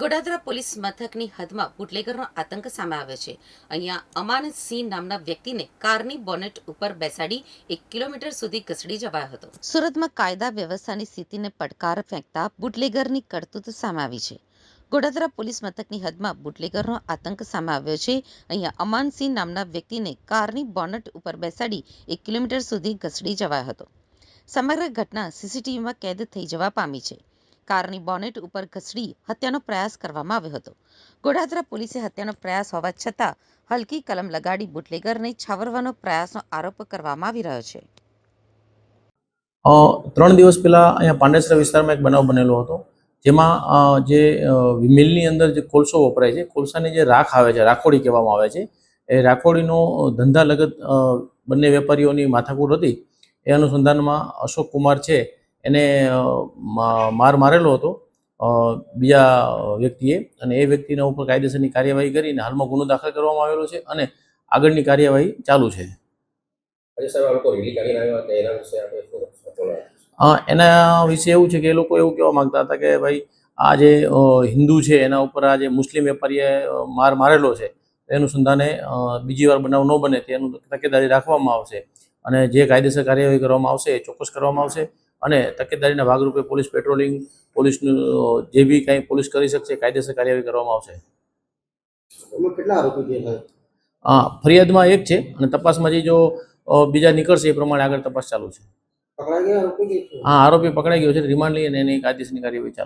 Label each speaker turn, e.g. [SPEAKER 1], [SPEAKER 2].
[SPEAKER 1] Godadara police મથકની હદમાં બુટલેગરનો આતંક સામે આવ્યો છે. અહીંયા અમાન સિંહ નામના વ્યક્તિને કારની બોનેટ ઉપર બેસાડી એક કિલોમીટર સુધી ઘસડી જવાયો હતો. સુરતમાં કાયદા વ્યવસ્થાની સ્થિતિને પડકાર ફેંકતા બુટલેગરની કરતૂત સામે આવી છે. ગોડાદરા પોલીસ મથકની હદમાં બુટલેગરનો આતંક સામે આવ્યો છે. અહીંયા અમાનસિંહ નામના વ્યક્તિને કારની બોનટ ઉપર બેસાડી એક કિલોમીટર સુધી ઘસડી જવાયો હતો. સમગ્ર ઘટના સીસીટીવીમાં કેદ થઈ જવા પામી છે. કારની બોનેટ ઉપર ઘસડી હત્યાનો પ્રયાસ કરવામાં આવ્યો હતો. ગોડાદરા પોલીસે હત્યાનો પ્રયાસ હોવા છતાં હલકી કલમ લગાડી બુટલેગરને છાવરવાનો પ્રયાસનો આરોપ કરવામાં આવી રહ્યો છે.
[SPEAKER 2] ત્રણ દિવસ પહેલાં અહીંયા પાંડેસરા વિસ્તારમાં એક બનાવ બનેલો હતો, જેમાં જે મિલની અંદર જે કોલસો વપરાય છે, કોલસાની જે રાખ આવે છે, રાખોડી કહેવામાં આવે છે, એ રાખોડીનો ધંધા લગત બંને વેપારીઓની માથાકૂટ હતી. એ અનુસંધાનમાં અશોક કુમાર છે એને માર મારેલો હતો. બીજા વ્યક્તિએ અને એ વ્યક્તિના ઉપર કાયદેસરની કાર્યવાહી કરીને હાલમાં ગુનો દાખલ કરવામાં આવેલો છે અને આગળની કાર્યવાહી ચાલુ છે.
[SPEAKER 3] એના વિશે
[SPEAKER 2] એવું છે કે એ લોકો એવું કહેવા માંગતા હતા કે ભાઈ આ જે હિન્દુ છે એના ઉપર આ જે મુસ્લિમ વેપારીએ માર મારેલો છે એનું સંધાને બીજી વાર બનાવ ન બને તેનું તકેદારી રાખવામાં આવશે અને જે કાયદેસર કાર્યવાહી કરવામાં આવશે એ ચોક્કસ કરવામાં આવશે. અને તકેદારીના ભાગરૂપે પોલીસ પેટ્રોલિંગ પોલીસનું જે બી કાંઈ પોલીસ કરી શકશે કાયદેસર કાર્યવાહી કરવામાં આવશે.
[SPEAKER 4] કેટલા આરોપી
[SPEAKER 2] હા ફરિયાદમાં એક છે અને તપાસમાં જે જો બીજા નીકળશે એ પ્રમાણે આગળ તપાસ ચાલુ છે. હા આરોપી પકડાઈ ગયો છે રિમાન્ડ લઈને એની કાયદેસરની કાર્યવાહી ચાલુ